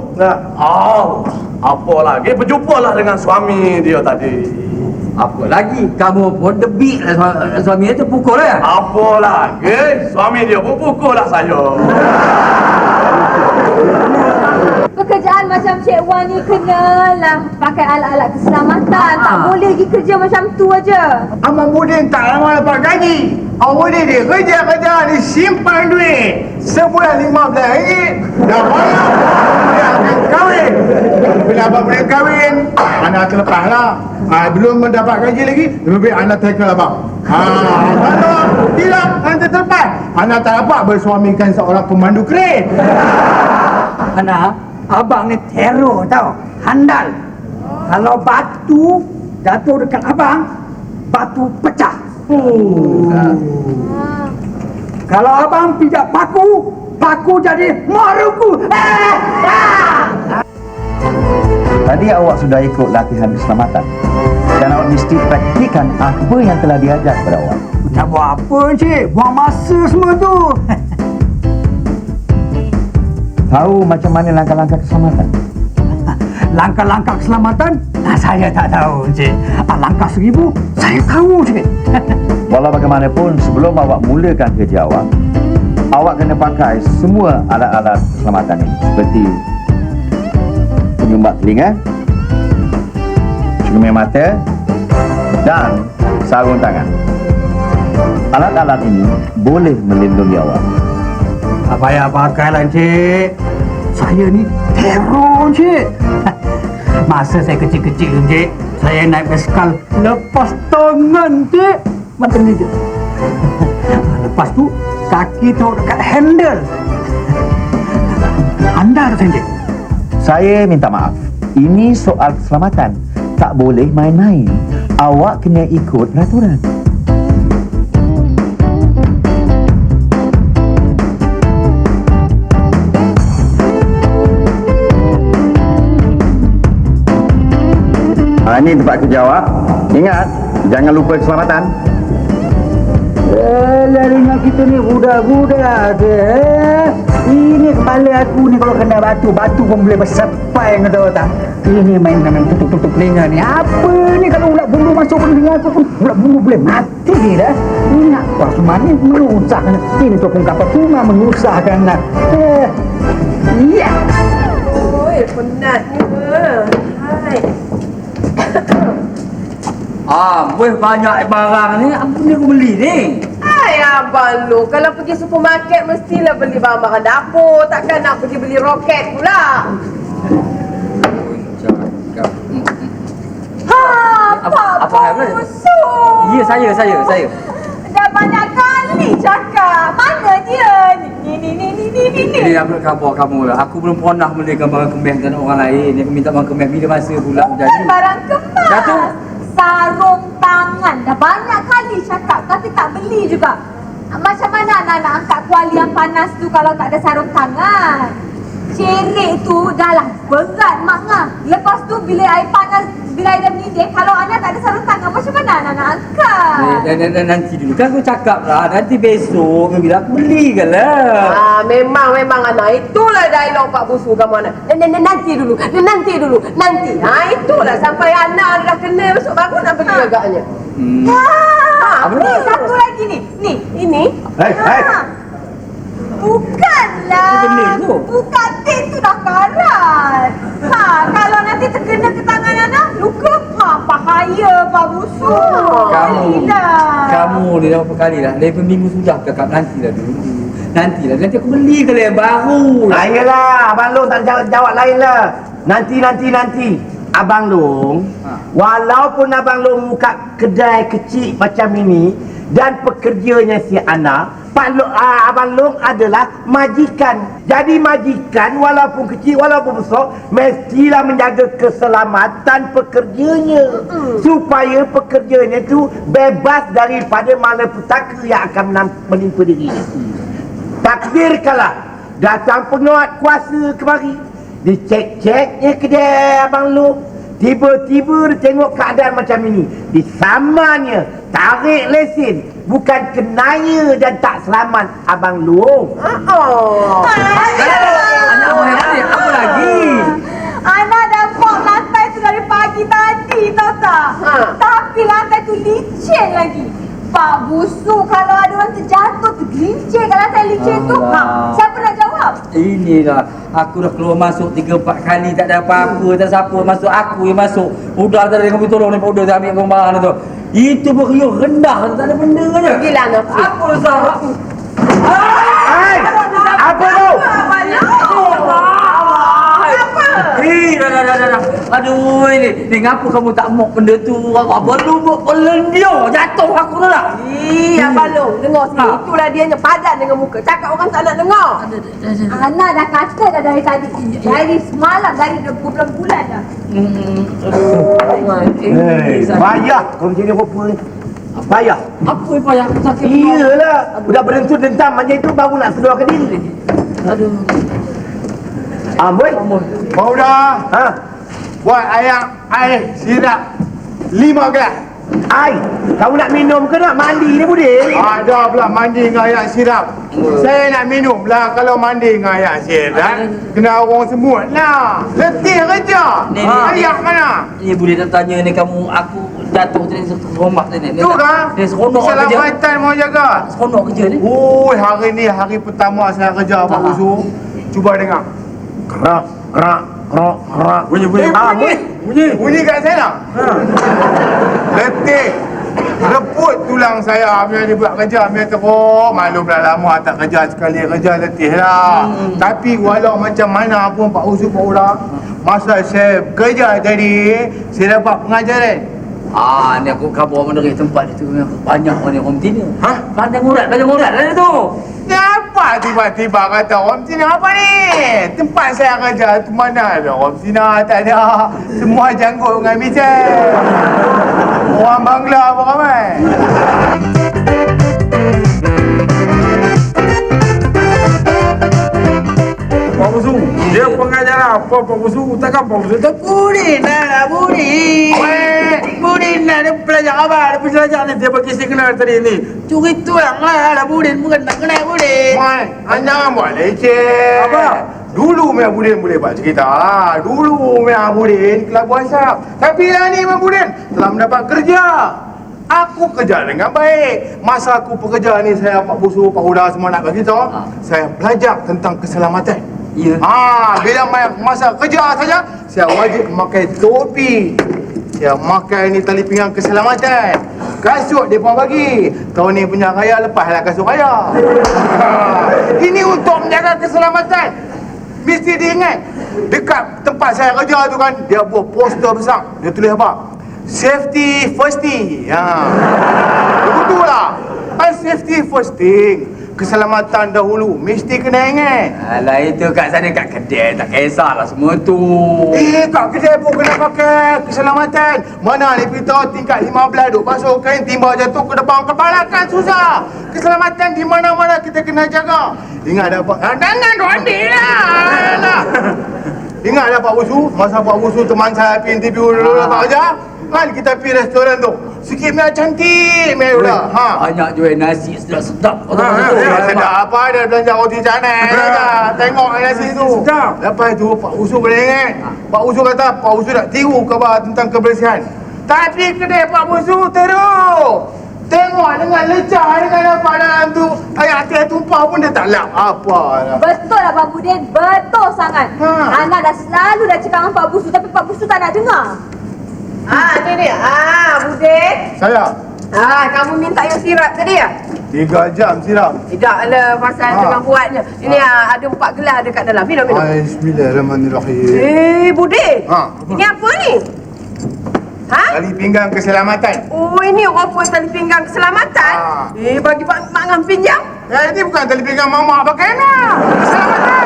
tu, Nah. oh, apa lagi? Berjumpalah dengan suami dia tadi. Apa lagi? Kamu pun debik lah suami, suami itu pukul ya? Apa lagi? Suami dia pun pukul lah saya. Pekerjaan macam Cik Wan ni kenalah pakai alat-alat keselamatan. Tak Ah. boleh pergi kerja macam tu aja. Abang Budin tak lama dapat gaji. Abang Budin dia kerja-kerja ni simpan duit. Sebulan lima belas ringgit. Dah bayar. Dia akan kahwin. Anak terlepas lah. Ha, belum mendapat gaji lagi, lebih baik anak tackle abang. Ha, kalau tidak, anak terlepas. Anak tak dapat bersuamikan seorang pemandu kren. Ana, abang ni teror tau. Handal. Kalau batu jatuh dekat abang, batu pecah. Kalau abang pijak paku, paku jadi maruku. Eh! Ah! Tadi awak sudah ikut latihan keselamatan dan awak mesti praktikan apa yang telah diajar kepada awak. Nak buat apa cik? Buang masa semua tu. Tahu macam mana langkah-langkah keselamatan? Langkah-langkah keselamatan, nah, saya tak tahu cik. Ah, Langkah seribu, saya tahu cik. Walau bagaimanapun sebelum awak mulakan kerja awak, awak kena pakai semua alat-alat keselamatan ini seperti penyumbat telinga, cermin mata dan sarung tangan. Alat-alat ini boleh melindungi awak. Tak payah pakai lah cik. Saya ni teror cik. Masa saya kecil-kecil cik, saya naik basikal lepas tangan cik. Macam ni cik. Lepas tu, kaki taruh dekat handle. Anda tu cik. Saya minta maaf. Ini soal keselamatan. Tak boleh main-main. Awak kena ikut peraturan. Ha, ini tempat kerja awak. Ingat, jangan lupa keselamatan. Eh, larinya kita ni budak-budak ke. Eh? Ini kepala aku ni kalau kena batu, batu pun boleh bersepai kau tahu tak? Ini main main tutup-tutup telinga ni. Apa ni kalau ulat bulu masuk ke telinga aku pun ulat bulu boleh mati dah. Ini nak apa semua ni merusakkan. Ini topeng kapal cuma merusakkan. Eh, iya. Oi, penatnya. Hai. Ah, weh banyak barang ni. Apa ni aku beli ni? Hai abang lu, kalau pergi supermarket mestilah beli barang-barang dapur. Takkan nak pergi beli roket pula. Ha, Apa- apa? Busuk. Ya, saya, saya, saya. Dah banyak kali cakap. Mana dia? Ni, ni, ni, ni, ni, ni, ni. Ini aku khabar kamu lah. Aku belum pernah belikan barang kemas dan orang lain. Dia minta barang kemas bila masa pula jadi. Barang kemas. Sarung tangan. Dah banyak tapi tak beli juga. Macam mana anak nak angkat kuali yang panas tu kalau tak ada sarung tangan? Cerik tu dah lah berat mak ngah. Lepas tu bila air panas, bila air dah mendidih, kalau anak tak ada sarung tangan, macam mana anak nak angkat? Eh, Dan, dan, dan, nanti dulu kan aku cakap lah Nanti besok bila aku beli ke lah Ah, memang memang anak itulah dialog Pak Busu kamu anak. Dan, dan, dan, nanti dulu, dan, nanti dulu, nanti. Ha itulah sampai anak dah kena besok baru nak pergi Ha. agaknya. Hmm. Ha, Apa ni tu? satu lagi ni. Ni. Ini Hei, hei. Ha. Bukanlah. Apa benda tu? Bukan tip tu dah karat. Ha, kalau nanti terkena ke tangan anak, luka. Ha, bahaya Pak Busu. Kamu Belilah. Kamu ni dah berapa kali dah Lepas minggu sudah cakap nanti lah dulu Nanti lah Nanti aku beli ke yang baru lah Ah, yelah, Abang Long tak jawab, jawab lain lah. Nanti, nanti, nanti. Abang Long, Ha. Walaupun Abang Long buka kedai kecil macam ini dan pekerjanya si Ana, Pak Long, ah, Abang Long adalah majikan. Jadi majikan walaupun kecil, walaupun besar, mestilah menjaga keselamatan pekerjanya. Supaya pekerjanya tu bebas daripada malapetaka yang akan menimpa dirinya. Takdirkanlah datang penguat kuasa kemari. Dicek-ceknya kedai Abang Long. Tiba-tiba dia tengok keadaan macam ini. Disamanya tarik lesin. Bukan kenanya dan tak selamat Abang Luong. Oh. Anak Abang Hatif, apa lagi? Anak dapat lantai tu dari pagi tadi, tahu tak? Ha. Tapi lantai tu licin lagi. Pak busu kalau ada orang terjatuh tergelincir kat lantai licin Alah. tu. Ha. Siapa nak jawab? Inilah. Aku dah keluar masuk tiga empat kali Tak ada apa-apa Tak siapa masuk Aku yang masuk Udah tak ada yang kami tolong Nampak udah ambil kembaran tu Itu beriuh rendah Tak ada benda je Pergilah Nafis. Apa salah Hai! Apa tu? Dah, dah, dah, dah, dah. Aduh, ini, ni ngapa kamu tak mok benda tu? Apa lu mok dia? Jatuh aku dah. dah. Ih, Abang Long, dengar sini. Ha. Itulah dia yang padan dengan muka. Cakap orang tak nak dengar. Ana dah kata dah dari tadi. Dari semalam, dari dah bulan-bulan dah. Hmm, Hei, payah kau macam ni apa ni? Payah. Apa yang payah sakit? Iyalah, budak berentut dentam macam itu baru nak sedar ke diri. Aduh. Amboi. Kau dah Ha? buat ayam air sirap lima gelas. Ai, kau nak minum ke nak mandi ni budin? Ada pula mandi dengan air sirap. Saya nak minum lah kalau mandi dengan air sirap. Kena orang semut lah. Letih kerja. Ni. Ayak mana? Ni boleh nak tanya ni kamu aku jatuh tadi seronok tadi. Tu kan? Dia seronok kerja. Keselamatan mau jaga. Seronok kerja ni. Oi, hari ni hari pertama saya kerja Pak Ah. Usu. Cuba dengar. Kerak, kerak, kerak, kerak. Bunyi, bunyi. Eh, Ah, bunyi. Bunyi. Bunyi kat saya nak. Letih. Reput tulang saya Biar dia buat kerja Biar teruk Maklum dah lama tak kerja Sekali kerja letih lah Tapi walau macam mana pun Pak Usu Pak Ula Masa saya kerja tadi Saya dapat pengajaran Ah, ni aku khabar menerik tempat itu banyak orang yang tina. Hah? Pandang urat, pandang urat ada tu. Ni apa tiba-tiba kata orang Cina apa ni? Tempat saya kerja tu mana ada orang Cina tak ada. Semua janggut dengan bicang. Orang Bangla apa ramai? Pak Busu, dia pengajar apa Pak Busu? Takkan Pak Busu tu Budin lah lah Budin. Weh, Budin ni dia bagi signal tadi ni. Curi tulang lah lah Budin bukan tak kena Budin. Mai, anda buat leceh. Apa? Dulu Mia Budin boleh buat cerita. Dulu Mia Budin kelabu asap. Tapi lah ni Mia Budin telah mendapat kerja. Aku kerja dengan baik. Masa aku pekerja ni saya Pak Busu, Pak Huda semua nak bagi tahu. Saya belajar tentang keselamatan. Ya. Ah, bila masa kerja saja saya wajib memakai topi. Saya makai ni tali pinggang keselamatan. Kasut dia pun bagi. Tahun ni punya raya lepaslah kasut raya. Ini untuk menjaga keselamatan. Mesti diingat. Dekat tempat saya kerja tu kan dia buat poster besar. Dia tulis apa? Safety first thing. Ha. Betul lah. Kan safety first thing. Keselamatan dahulu mesti kena ingat. Alah itu kat sana kat kedai tak kisahlah semua tu. Eh, kat kedai pun kena pakai keselamatan. Mana ni kita tingkat 15 duk basuh kain timba jatuh ke depan kepala kan susah. Keselamatan di mana-mana kita kena jaga. Ingat dah Pak. Ah, jangan duk ambil lah. Alah. Ingat dah Pak Wusu, masa Pak Wusu teman saya pergi interview dulu lah Pak Ajar. Kan kita pergi restoran tu. Sikit mia cantik mia udah. Ha. Banyak jual nasi sedap-sedap. Ha, ha, ha, sedap apa ada belanja roti canai dah. Tengok nasi tu. Sedap. Lepas tu Pak Usu boleh ingat. Pak Usu kata Pak Usu nak tiru khabar tentang kebersihan. Tapi kedai Pak Usu teruk. Tengok dengan lecah dengan apa dalam tu. Air hati tumpah pun dia tak lap. Apa lah. Betul lah Pak Budin, betul sangat. Ha. Ana dah selalu dah cakap dengan Pak Busu tapi Pak Busu tak nak dengar. Ah, ni dia. Ah, Budin. Saya Ah, kamu minta yang sirap tadi ya? tiga jam siram. Tidak lah pasal Ah. dengan buatnya. Ini ah, ada empat gelas dekat dalam. Minum, minum. Bismillahirrahmanirrahim. Eh, Budin. Ha. Ini apa ni? Ha? Tali pinggang keselamatan. Oh, ini rokok tali pinggang keselamatan. Ah. Eh, bagi Pak Mak Ngam pinjam. Eh, ini bukan tali pinggang mama pakai nak. Keselamatan.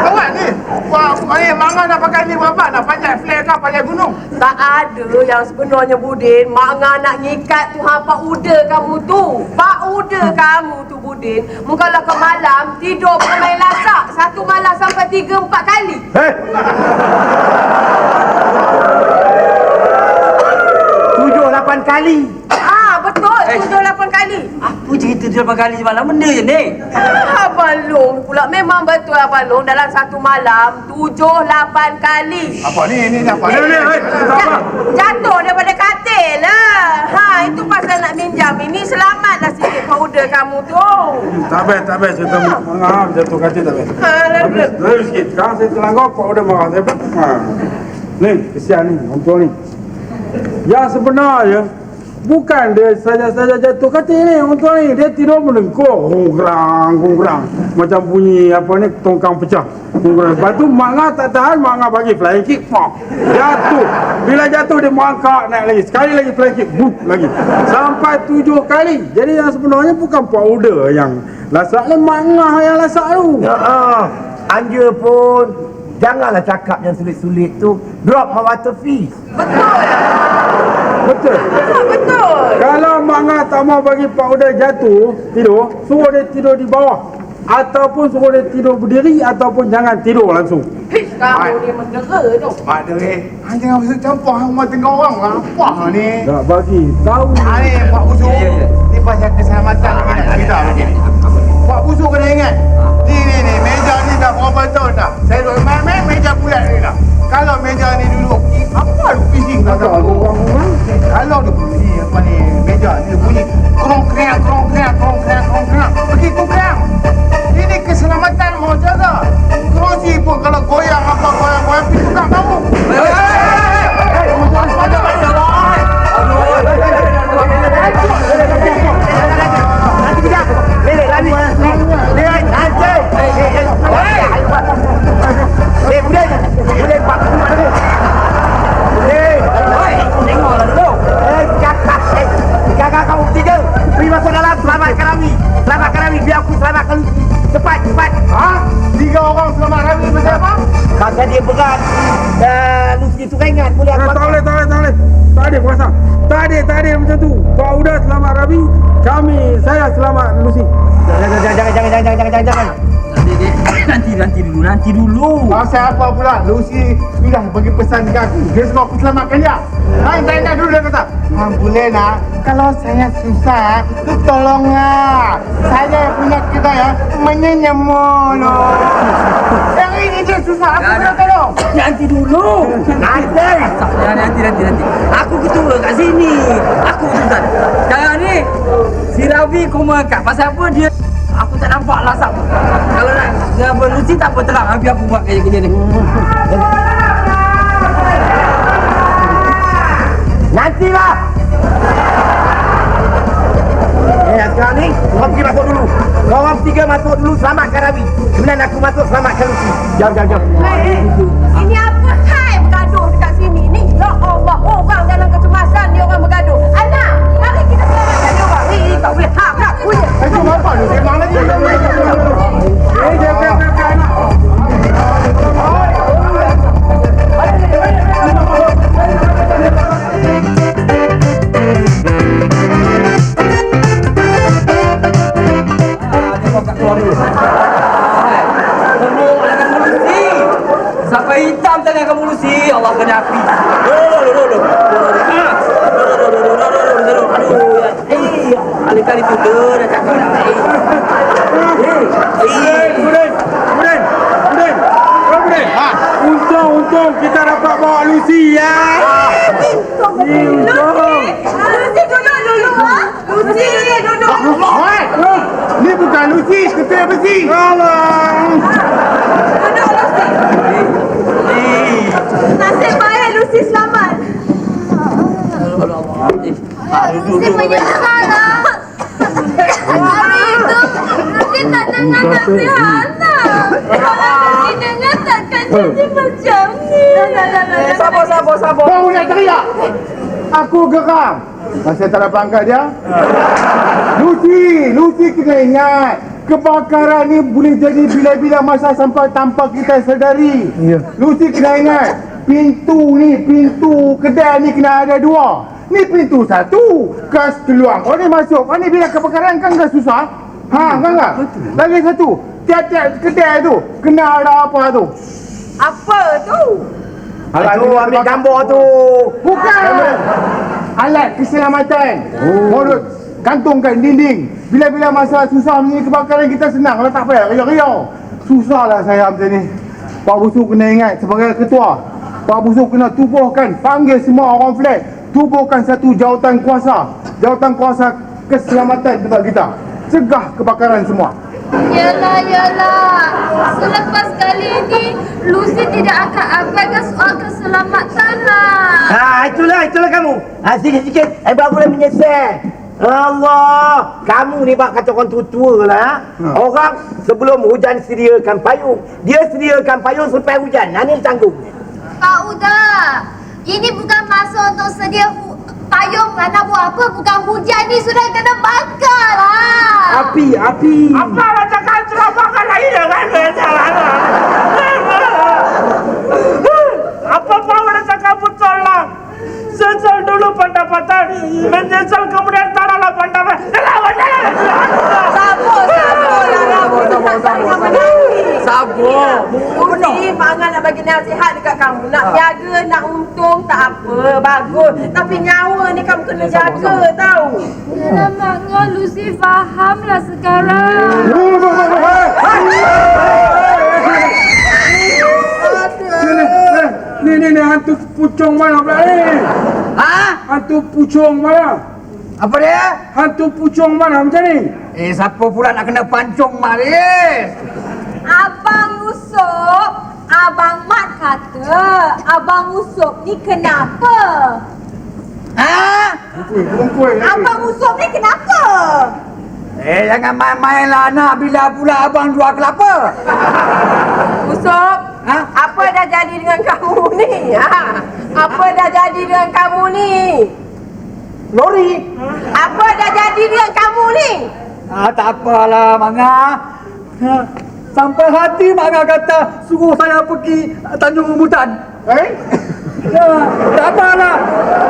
Awak ni. Wah, ni mama nak pakai ni berapa? Nak panjat flare ke panjat gunung? Tak ada yang sebenarnya Budin Mak Ngah nak ngikat tu ha Pak Uda kamu tu Pak Uda kamu tu Budin Mungkalau ke malam tidur bermain lasak Satu malam sampai tiga empat kali Hei! Tujuh lapan kali. Betul Eh. tujuh lapan kali kali. Apa cerita 8 kali semalam? Benda je ni. Abang Long pula memang betul Abang Long dalam satu malam tujuh lapan kali. Apa ni? Ni apa? Ni, ni, Ja- jatuh daripada katil lah. Ha, itu pasal nak minjam ini selamatlah sikit powder kamu tu. Tak baik, tak baik. Saya tak maaf jatuh katil tak baik. Ha, lalu. Lalu sikit. Sekarang saya terlanggar, udah marah saya. Ha. Ni, kesian ni, orang tua ni. Yang sebenarnya, bukan dia saja-saja jatuh katil ni, orang tua ni. Dia tidur melengkuk, hongkrang, hongkrang. Macam bunyi apa ni, tongkang pecah. Hongkrang. Lepas tu, Mak Ngah tak tahan, Mak Ngah bagi flying kick, pop. Jatuh. Bila jatuh, dia merangkak naik lagi. Sekali lagi flying kick, boom, lagi. Sampai tujuh kali. Jadi yang sebenarnya bukan powder yang lasak ni, Mak Ngah yang lasak tu. Ya, ah. Anja pun janganlah cakap yang sulit-sulit tu. Drop my water fees. Betul. Ha, betul. Kalau Mak Ngah tak mau bagi Pak Uda jatuh, tidur, suruh dia tidur di bawah. Ataupun suruh dia tidur berdiri ataupun jangan tidur langsung. Hish, kamu ni mendera tu. Mak dia ni. Hang jangan masuk campur hang rumah tengah orang. Apa hang ni? Tak bagi tahu. Ha ni Pak Busuk. Ya, ya. Ni pasal keselamatan ni nak cerita begini. Pak Busuk kena ingat. Ni ni ni meja ni dah berapa tahun dah. Saya duduk main-main meja bulat ni dah. Kalau meja ni dulu apa lu pising tak tahu. Kalau dia bunyi apa ni meja ni dia bunyi krong kreak krong Selamatkan kami. Selamatkan kami. Biar aku selamatkan lu. Cepat, cepat. Ha? Tiga orang selamat hari pasal apa? Kakak dia berat. Dan Lucy tu ringan. Boleh Eh, aku tak boleh, tak boleh, tak boleh. Tak ada kuasa. Tak ada, tak ada macam tu. Pak Uda selamat Rabi, kami, saya selamat Lucy. Jangan, jangan, jangan, jangan, jangan, jangan, jangan, jangan. Nanti, nanti, dulu, nanti dulu. Pasal apa pula? Lucy sudah bagi pesan dekat aku. Dia suruh aku selamatkan dia. Ha, tak ingat dulu dia kata. Ha, boleh nak. Kalau saya susah, tu tolonglah. Saya punya kedai ya, menyenyemul. Yang ini dia susah, aku kena tolong. Nanti dulu. Nanti. Ya, nanti, nanti, nanti. Aku ketua kat sini. Aku utusan. Sekarang ni, si Ravi koma kat. Pasal apa dia Aku tak nampak lah siapa. Kalau nak dia apa tak apa terang. Habis aku buat kerja-kerja ni. Nantilah. Eh, sekarang ni, kau pergi masuk dulu. Kau orang tiga masuk dulu, selamatkan Rabi. Kemudian aku masuk, selamatkan Lucy. Jom, jom, jom. Eh, eh, ini apa hai bergaduh dekat sini ni? Ya Allah, orang dalam kecemasan ni orang bergaduh. Anak, mari kita selamatkan dia orang. Eh, tak boleh hak nak punya. Eh, cuma apa ni? Memang lagi. Lucy duduk. Hoi! Ni bukan Lucy, ketua besi. Alah. Duduk Lucy. Nasib baik Lucy selamat. Ah, duduk, duduk. menyesal Hari itu Nanti tak dengar nasihatnya Kalau nanti dengar takkan jadi macam ni Eh, sabar, sabar, sabar. Kau nak teriak. Aku geram. Masih tak dapat angkat dia? Lucy, Lucy kena ingat. Kebakaran ni boleh jadi bila-bila masa sampai tanpa kita sedari. Ya. Lucy kena ingat. Pintu ni, pintu kedai ni kena ada dua. Ni pintu satu. Gas keluar. Kau ni masuk. Kau ni bila kebakaran kan tak susah. Ha, kan tak? Lagi satu. Tiap-tiap kedai tu kena ada apa tu? Apa tu? Alah, tu ambil gambar tu. Bukan. Alat keselamatan. Oh. Menurut Gantungkan dinding. Bila-bila masa susah ni kebakaran kita senang lah tak payah riau-riau. Susahlah saya macam ni. Pak Busu kena ingat sebagai ketua. Pak Busu kena tubuhkan, panggil semua orang flat. Tubuhkan satu jawatan kuasa. Jawatan kuasa keselamatan tempat kita. Cegah kebakaran semua. Yalah, yalah. Selepas kali ini, Lucy tidak akan abaikan soal keselamatan lah. Ha, itulah, itulah kamu. Ha, sikit-sikit. Eh, baru boleh menyesal. Allah, kamu ni bak kata orang tua-tua lah. Ha. Orang sebelum hujan sediakan payung. Dia sediakan payung selepas hujan. Ha, ni tanggung. Pak Uda, ini bukan masa untuk sedia hu- payung lah nak buat apa. Bukan hujan ni sudah kena bakar lah. Api, api. Apa macam kan ceramahkan lagi dengan jalan. Apa kau nak cakap betul lah? Sejak dulu pendapatan, menyesal kemudian taralah pendapatan. Lawan Sabar, sabar lah Rabu. Tak sayang Sabar. Uji, Mak nak bagi nasihat dekat kamu. Nak jaga, nak untung, tak apa. Bagus. Tapi nyawa ni kamu kena jaga tau. Yalah, Mak Ngah, Lucy faham lah sekarang. Ni, ni, ni hantu pucung mana pula ni? Ha? Hantu pucung mana? Apa dia? Hantu pucung mana macam ni? Eh, siapa pula nak kena pancung Maris? Abang Mat kata, Abang Usop ni kenapa? Ha? Abang Usop ni kenapa? Eh, jangan main-main lah nak bila pula abang jual kelapa. Usop, Ha? apa dah jadi dengan kamu ni? Ha? Apa dah jadi dengan kamu ni? Lori. Apa dah jadi dengan kamu ni? Ah, tak apalah, Manga. Ha, sampai hati Manga kata suruh saya pergi Tanjung Rambutan. Eh? Ya, tak apalah.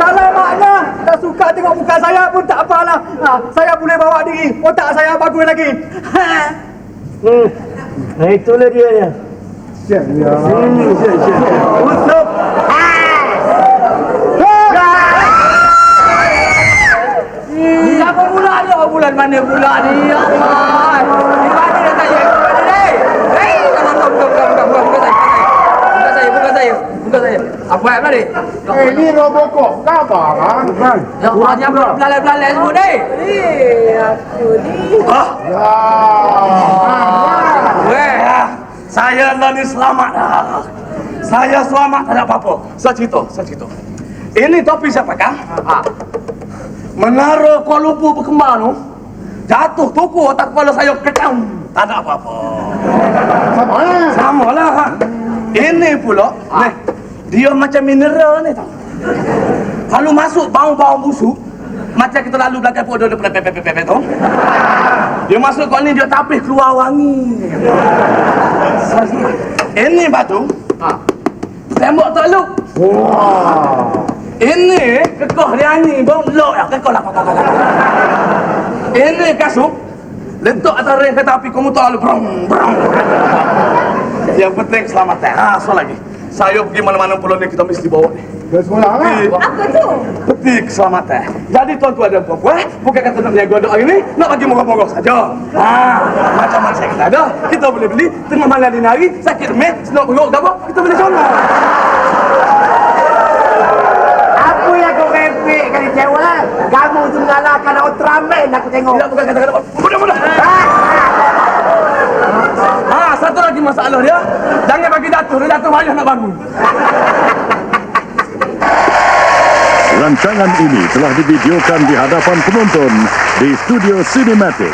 Kalau makna tak suka tengok muka saya pun tak apalah. Ha, saya boleh bawa diri. Otak saya bagus lagi. Ha. Hmm. Nah, itulah dia dia. Siap ya. Usop. Ni apa pula ni? Oh, bulan mana pula ni? Ya Allah. Di mana dah saya? Di mana ni? Hei, bukan, bukan, bukan, bukan, bukan, bukan, bukan saya. Bukan saya, bukan saya. Apa yang tadi? Eh, ni Robocop. Kabar ah. Bukan. Ya Allah, dia belalai-belalai semua ni. Eh, aku ni. Ya. Weh, saya lah ni selamat dah. Saya selamat tak ada apa-apa. Saya cerita, saya cerita. Ini topi siapa kan? Ha. Menara Kuala Lumpur berkembang tu, jatuh tuku otak kepala saya kecam. Tak ada apa-apa. Sama lah. Sama lah. Ha. Ini pula, ni, dia macam mineral ni tau. Kalau masuk bau-bau busuk, macam kita lalu belakang pun ada pepek pepek pepek tu. Dia masuk kau ni dia tapis keluar wangi. Ini batu. Ha. Tembok teluk. Ini kekoh dia ni bau lok ya kekoh lah. Ini kasut lentok atas rel kereta api komuter lalu brong brong. Yang penting selamatkan. Ha, so lagi. Saya pergi mana-mana pulau ni kita mesti bawa ni. Dah sekolah lah. Apa tu? peti keselamatan. Jadi tuan-tuan dan puan-puan, bukan kata nak berniaga hari ni, nak bagi murah-murah saja. Ha, macam-macam kita ada. Kita boleh beli tengah malam dini hari, sakit demam, senok perut ke apa, kita boleh sono. Apa yang kau repek kali cewek? Kamu tu mengalahkan Ultraman aku tengok. Tidak bukan kata-kata mudah-mudah. Ha, lagi masalah dia. Jangan bagi jatuh, dia jatuh payah nak bangun. Rancangan ini telah divideokan di hadapan penonton di Studio Cinematic.